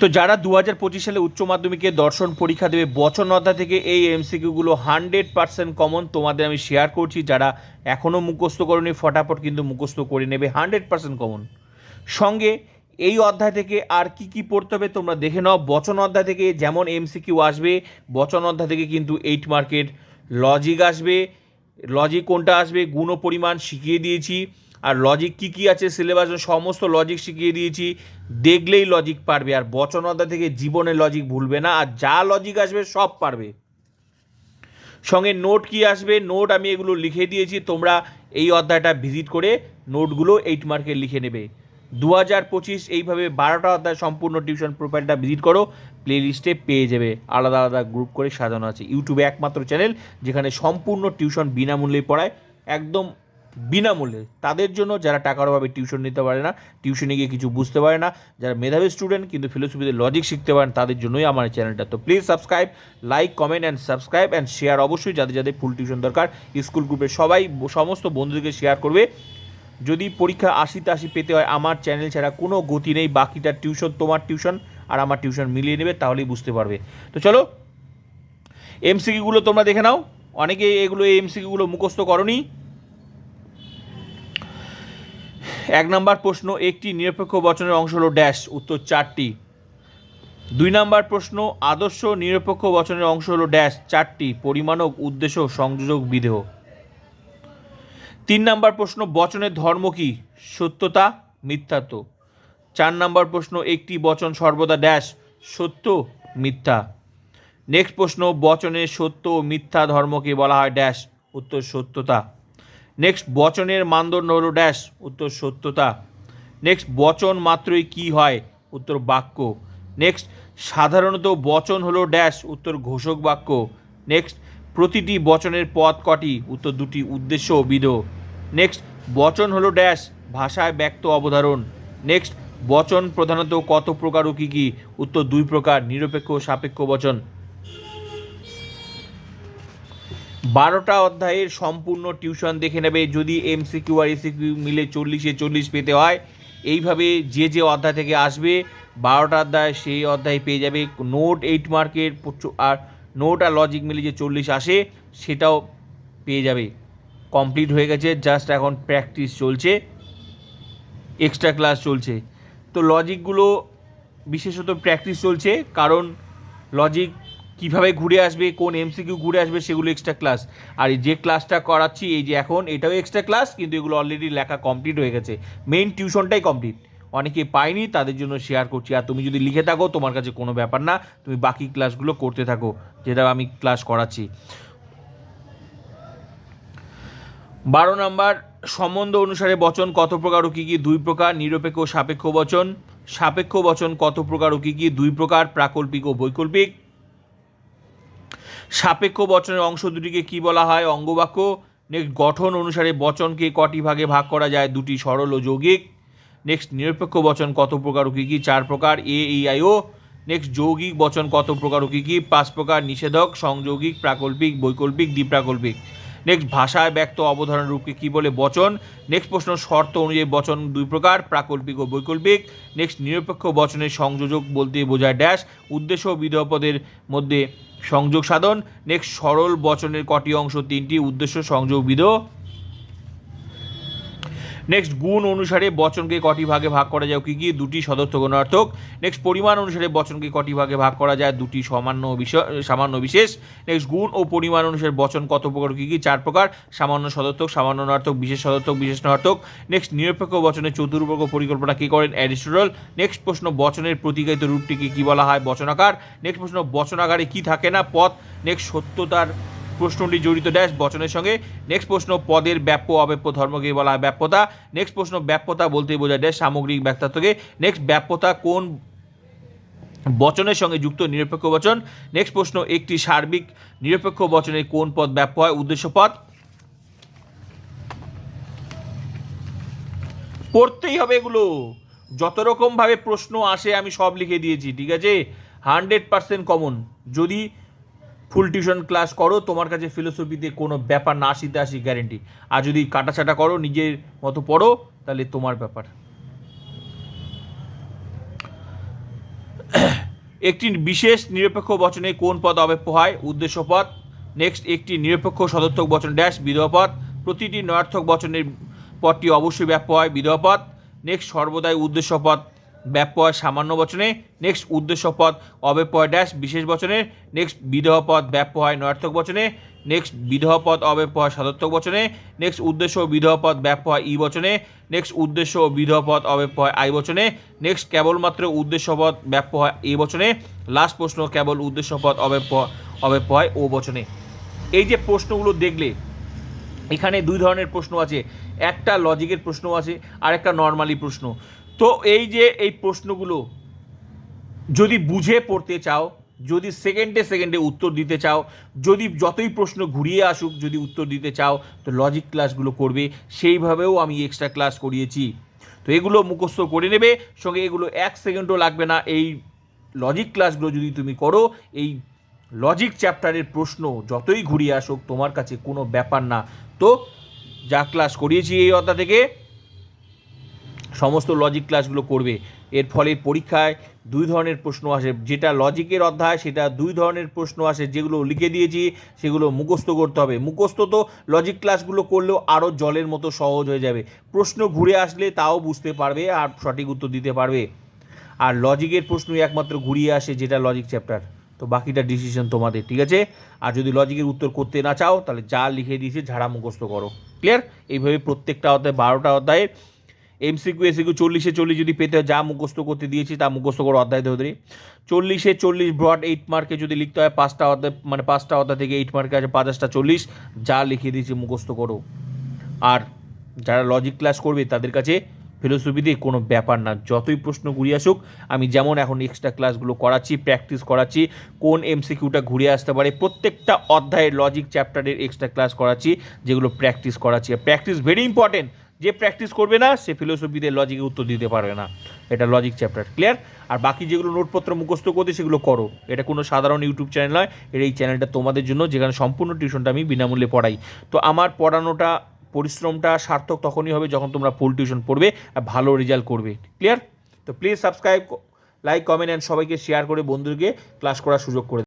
তো যারা দু হাজার পঁচিশ সালে উচ্চ মাধ্যমিকে দর্শন পরীক্ষা দেবে, বচন অধ্যায় থেকে এই এমসিকিউগুলো হান্ড্রেড পার্সেন্ট কমন তোমাদের আমি শেয়ার করছি। যারা এখনও মুখস্থ করেনি, ফটাফট কিন্তু মুখস্থ করে নেবে। হান্ড্রেড পার্সেন্ট কমন সঙ্গে এই অধ্যায় থেকে আর কি কি পড়তে হবে তোমরা দেখে নাও। বচন অধ্যায় থেকে যেমন এমসিকিউ আসবে, বচন অধ্যায় থেকে কিন্তু এইট মার্কেট লজিক আসবে। লজিক কোনটা আসবে? গুণ পরিমাণ শিখিয়ে দিয়েছি। আর লজিক কি কি আছে সিলেবাস সমস্ত লজিক শিখিয়ে দিয়েছি। দেখলেই লজিক পারবে আর বচন অধ্যায় থেকে জীবনে লজিক ভুলবে না। আর যা লজিক আসবে, সব পারবে। সঙ্গে নোট কি আসবে? নোট আমি এগুলো লিখে দিয়েছি। তোমরা এই অধ্যায়টা ভিজিট করে নোটগুলো এইট মার্কে লিখে নেবে। দু হাজার পঁচিশ এইভাবে বারোটা অধ্যায় সম্পূর্ণ টিউশন প্রোফাইলটা ভিজিট করো। প্লে লিস্টে পেয়ে যাবে। আলাদা আলাদা গ্রুপ করে সাজানো আছে। ইউটিউবে একমাত্র চ্যানেল যেখানে সম্পূর্ণ টিউশন বিনামূল্যে পড়ায়। একদম বিনামূল্যে। তাদের জন্য যারা টাকার অভাবে টিউশন নিতে পারে না, টিউশনে গিয়ে কিছু বুঝতে পারে না, যারা মেধাবী স্টুডেন্ট কিন্তু ফিলোসফিতে লজিক শিখতে পারেন, তাদের জন্যই আমার এই চ্যানেলটা তো please subscribe like comment and subscribe and share অবশ্যই যাদের যাদের ফুল টিউশন দরকার স্কুল গ্রুপে সবাই সমস্ত বন্ধুদেরকে শেয়ার করবে। যদি পরীক্ষা আশিতে আশি পেতে হয়, আমার চ্যানেল ছাড়া কোনো গতি নেই, বাকিটা টিউশন তোমার টিউশন আর আমার টিউশন মিলিয়ে নেবে, তাহলেই বুঝতে পারবে। তো চলো এমসিকিউগুলো তোমরা দেখে নাও। অনেকে এগুলো এই এমসিকিউগুলো মুখস্থ করনি। এক নম্বর প্রশ্ন, একটি নিরপেক্ষ বচনের অংশ হলো ড্যাশ, উত্তর চারটি। দুই নম্বর প্রশ্ন, আদর্শ নিরপেক্ষ বচনের অংশ হলো ড্যাশ, চারটি, পরিমাণক, উদ্দেশ্য, সংযোজক, বিধেয়। তিন নম্বর প্রশ্ন, বচনের ধর্ম কি? সত্যতা, মিথ্যাত্ব। চার নম্বর প্রশ্ন, একটি বচন সর্বদা ড্যাশ, সত্য, মিথ্যা। নেক্সট প্রশ্ন বচনের সত্য ও মিথ্যা ধর্মকে বলা হয় ড্যাশ, উত্তর সত্যতা। নেক্সট বচনের মানদণ্ড হলো ড্যাশ উত্তর সত্যতা। নেক্সট বচন মাত্রই কি হয়? উত্তর বাক্য। নেক্সট সাধারণত বচন হলো ড্যাশ উত্তর ঘোষক বাক্য। নেক্সট প্রতিটি বচনের পদ কটি? উত্তর দুটি উদ্দেশ্য বিধ। নেক্সট বচন হলো ড্যাশ ভাষায় ব্যক্ত অবধারণ। নেক্সট বচন প্রধানত কত প্রকার ও কী কী? উত্তর দুই প্রকার, নিরপেক্ষ সাপেক্ষ বচন। বারোটা অধ্যায়ের সম্পূর্ণ টিউশন দেখে নেবে। যদি এমসিকিউ আর এসিকিউ মিলে চল্লিশে চল্লিশ পেতে হয়, এইভাবে যে যে অধ্যায় থেকে আসবে, বারোটা অধ্যায় সেই অধ্যায় পেয়ে যাবে। নোট এইট মার্কের আর নোট আর লজিক মিলে যে চল্লিশ আসে, সেটাও পেয়ে যাবে। কমপ্লিট হয়ে গেছে, জাস্ট এখন প্র্যাকটিস চলছে। এক্সট্রা ক্লাস চলছে। তো লজিকগুলো বিশেষত প্র্যাকটিস চলছে, কারণ লজিক কীভাবে ঘুরে আসবে, কোন এমসিকিউ ঘুরে আসবে সেগুলো এক্সট্রা ক্লাস আর যে ক্লাসটা করাচ্ছি, এই যে এখন, এটাও এক্সট্রা ক্লাস কিন্তু এগুলো অলরেডি লেখা কমপ্লিট হয়ে গেছে। মেইন টিউশনটাই কমপ্লিট অনেকে পায়নি, তাদের জন্য শেয়ার করছি। আর তুমি যদি লিখে থাকো, তোমার কাছে কোনো ব্যাপার না, তুমি বাকি ক্লাসগুলো করতে থাকো, যেটা আমি ক্লাস করাচ্ছি। বারো নম্বর, সম্বন্ধ অনুসারে বচন কত প্রকার ও কী কী দুই প্রকার, নিরপেক্ষ সাপেক্ষ বচন? সাপেক্ষ বচন কত প্রকার ও কী কী দুই প্রকার, প্রাকল্পিক ও বৈকল্পিক? সাপেক্ষ বচনের অংশ দুটিকে কি বলা হয়? অঙ্গবাক্য। নেক্সট গঠন অনুসারে বচনকে কটি ভাগে ভাগ করা যায়? দুটি সরল ও যৌগিক। নেক্সট নিরপেক্ষ বচন কত প্রকার ও কী কী? চার প্রকার এ ই আই ও নেক্সট যৌগিক বচন কত প্রকার ও কী কী? পাঁচ প্রকার, নিষেধক, সংযৌগিক, প্রাকল্পিক, বৈকল্পিক, দ্বিপ্রাকল্পিক। নেক্সট ভাষায় ব্যক্ত অবধারণ রূপকে কী বলে বচন? নেক্সট প্রশ্ন, শর্ত অনুযায়ী বচন দুই প্রকার, প্রাকল্পিক ও বৈকল্পিক। নেক্সট নিরপেক্ষ বচনের সংযোজক বলতে বোঝায় ড্যাশ উদ্দেশ্য বিধপদের মধ্যে সংযোগ সাধন। নেক্সট সরল বচনের কটি অংশ, তিনটি, উদ্দেশ্য, সংযোগ বিধ নেক্সট গুণ অনুসারে বচনকে কটি ভাগে ভাগ করা যায় কি কি? দুটি সদর্থ গণার্থক। নেক্সট পরিমাণ অনুসারে বচনকে কটি ভাগে ভাগ করা যায়? দুটি সামান্য বিষয় সামান্য বিশেষ। নেক্সট গুণ ও পরিমাণ অনুসারে বচন কত প্রকার কী কী? চার প্রকার। সামান্য সদর্থক, সামান্য নার্থক বিশেষ সদর্থক, বিশেষ নার্থক নেক্সট নিরপেক্ষ বচনের চতুর্বর্গ পরিকল্পনা কী করেন অ্যারিস্টটল? নেক্সট প্রশ্ন, বচনের প্রতিকায়িত রূপটিকে কী বলা হয় বচনাকার? নেক্সট প্রশ্ন, বচনাকারে কি থাকে না? পথ। নেক্সট সত্যতার প্রশ্নটি জড়িত ড্যাশ বচনের সঙ্গে। নেক্সট প্রশ্ন, পদের ব্যাপ্য অব্যাপ্য ধর্মকে বলা হয় ব্যাপ্যতা। নেক্সট প্রশ্ন, ব্যাপ্যতা বলতে বোঝায় ড্যাশ সামগ্রিক ব্যাক্তাত্বকে। নেক্সট, ব্যাপ্যতা কোন বচনের সঙ্গে যুক্ত নিরপেক্ষ বচন? নেক্সট প্রশ্ন, একটি সার্বিক নিরপেক্ষ বচনের কোন পদ ব্যাপ্য হয়? উদ্দেশ্য পদ। পড়তেই হবে এগুলো। যত রকমভাবে প্রশ্ন আসে আমি সব লিখে দিয়েছি, ঠিক আছে? Hundred percent common. যদি ফুল টিউশন ক্লাস করো, তোমার কাছে ফিলোসফিতে কোনো ব্যাপার না আসিতে আসি গ্যারেন্টি আর যদি কাটাছাটা করো, নিজের মতো পড়ো, তাহলে তোমার ব্যাপার। একটি বিশেষ নিরপেক্ষ বচনে কোন পদ অব্যপ্য হয়? উদ্দেশ্য পদ। নেক্সট একটি নিরপেক্ষ সদর্থক বচন ড্যাশ বিধবা পদ। প্রতিটি নয়ার্থক বচনের পদটি অবশ্যই ব্যাপ্য হয়, বিধবা পদ। নেক্সট সর্বদাই উদ্দেশ্য পদ। ব্যাপ্য সামান্য বচনে নেক্সট উদ্দেশ্য পদ অব্যপ্য ড্যাশ বিশেষ বচনে নেক্সট বিধবা পদ ব্যাপ্য নয়ার্থক বচনে নেক্সট বিধবা পদ অব্যপ্য সদর্থক বচনে নেক্সট উদ্দেশ্য বিধবা পদ ব্যাপ্য ই বচনে নেক্সট উদ্দেশ্য বিধবা পদ অব্যপ্য আই বচনে নেক্সট কেবলমাত্র উদ্দেশ্য পদ ব্যাপ্য এই বচনে লাস্ট প্রশ্ন কেবল উদ্দেশ্য পদ অব্যপ্য অব্যপ্য ও বচনে। এই যে প্রশ্নগুলো দেখলে, এখানে দুই ধরনের প্রশ্ন আছে, একটা লজিকের প্রশ্ন আছে আর একটা নর্মালি প্রশ্ন। তো এই যে এই প্রশ্নগুলো যদি বুঝে পড়তে চাও, যদি সেকেন্ডে সেকেন্ডে উত্তর দিতে চাও, যদি যতই প্রশ্ন ঘুরিয়ে আসুক, যদি উত্তর দিতে চাও, তো লজিক ক্লাসগুলো করবে। সেইভাবেও আমি এক্সট্রা ক্লাস করিয়েছি। তো এগুলো মুখস্থ করে নেবে, সঙ্গে এগুলো এক সেকেন্ডও লাগবে না। এই লজিক ক্লাসগুলো যদি তুমি করো, এই লজিক চ্যাপ্টারের প্রশ্ন যতই ঘুরিয়ে আসুক, তোমার কাছে কোনো ব্যাপার না। তো যা ক্লাস করিয়েছি এই অধ্যায় থেকে সমস্ত লজিক ক্লাসগুলো করবে। এর ফলে পরীক্ষায় দুই ধরনের প্রশ্ন আসে। যেটা লজিকের অধ্যায়, সেটা দুই ধরনের প্রশ্ন আসে, যেগুলো লিখে দিয়েছি, সেগুলো মুখস্থ করতে হবে। মুখস্থ তো লজিক ক্লাসগুলো করলেও আরও জলের মতো সহজ হয়ে যাবে। প্রশ্ন ঘুরে আসলে তাও বুঝতে পারবে আর সঠিক উত্তর দিতে পারবে। আর লজিকের প্রশ্নই একমাত্র ঘুরিয়ে আসে, যেটা লজিক চ্যাপ্টার তো বাকিটা ডিসিশন তোমাদের, ঠিক আছে? আর যদি লজিকের উত্তর করতে না চাও, তাহলে যা লিখে দিয়েছে, ঝাড়া মুখস্থ করো। ক্লিয়ার এইভাবে প্রত্যেকটা অধ্যায়, বারোটা অধ্যায়ে এমসিকিউ এসিকিউ চল্লিশে চল্লিশ যদি পেতে হয়, যা মুখস্থ করতে দিয়েছি, তা মুখস্থ করো অধ্যায় ধরে। চল্লিশে চল্লিশ ব্রড এইট মার্কে যদি লিখতে হয়, পাঁচটা অধ্যায় মানে পাঁচটা অধ্যায় থেকে এইট মার্কে আছে, পাঁচটা চল্লিশ, যা লিখে দিয়েছি, মুখস্থ করো। আর যারা লজিক ক্লাস করবে, তাদের কাছে ফিলোসফি দিয়ে কোনো ব্যাপার না, যতই প্রশ্ন ঘুরিয়ে আসুক, আমি যেমন এখন এক্সট্রা ক্লাসগুলো করাচ্ছি প্র্যাকটিস করাচ্ছি, কোন এমসিকিউটা ঘুরে আসতে পারে, প্রত্যেকটা অধ্যায়ের লজিক চ্যাপ্টারের এক্সট্রা ক্লাস করাচ্ছি, যেগুলো প্র্যাকটিস করাচ্ছি। প্র্যাকটিস ভেরি ইম্পর্টেন্ট যে প্র্যাকটিস করবে না, সে ফিলোসফিতে লজিকে উত্তর দিতে পারবে না। এটা লজিক চ্যাপ্টার ক্লিয়ার আর বাকি যেগুলো নোটপত্র মুখস্থ করতে, সেগুলো করো। এটা কোনো সাধারণ ইউটিউব চ্যানেল নয়, এটা এই চ্যানেলটা তোমাদের জন্য, যেখানে সম্পূর্ণ টিউশনটা আমি বিনামূল্যে পড়াই। তো আমার পড়ানোটা, পরিশ্রমটা সার্থক তখনই হবে যখন তোমরা ফুল টিউশন পড়বে আর ভালো রেজাল্ট করবে। ক্লিয়ার তো please subscribe like comment and সবাইকে শেয়ার করে বন্ধুকে ক্লাস করার সুযোগ করে